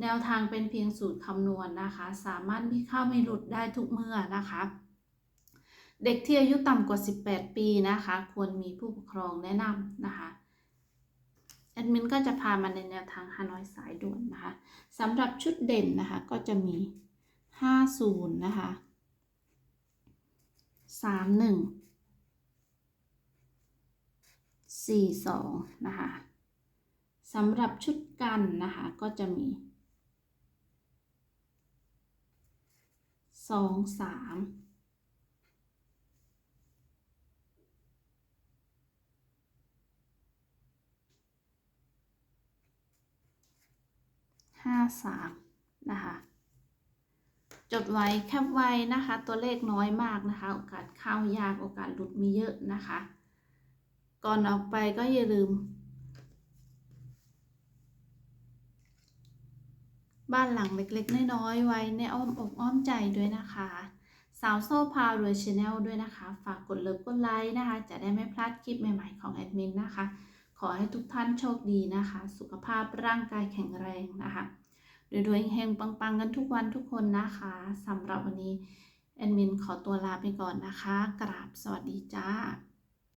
แนวทางเป็นเพียงสูตรคำนวณนะคะ สามารถมีเข้าไม่หลุดได้ทุกเมื่อนะคะ เด็กที่อายุต่ำกว่า 18 ปีนะคะ ควรมีผู้ปกครองแนะนำนะคะแอดมินก็จะพามาในแนวทางฮานอยสายด่วนนะคะสำหรับชุดเด่นนะคะก็จะมี 50 นะคะ 31 42 นะคะสำหรับชุดกันนะคะก็จะมี สองสามห้าสามนะคะ จดไว้แคปไว้นะคะ ตัวเลขน้อยมากนะคะ โอกาสเข้ายากโอกาสหลุดมีเยอะนะคะ ก่อนออกไปก็อย่าลืม บ้านหลังเล็กๆ น้อยๆ ไว้ในอ้อมอกอ้อมใจด้วยนะคะ สาวโซ่พารวยชาแนลด้วยนะคะ ฝากกดเลิฟกดไลค์นะคะ จะได้ไม่พลาดคลิปใหม่ๆของแอดมินนะคะ ขอให้ทุกท่านโชคดีนะคะ สุขภาพร่างกายแข็งแรงนะคะรวยๆเฮงๆปังๆ กันทุกวันทุกคนนะคะสำหรับวันนี้แอดมินขอตัวลาไปก่อนนะคะ กราบสวัสดีจ้า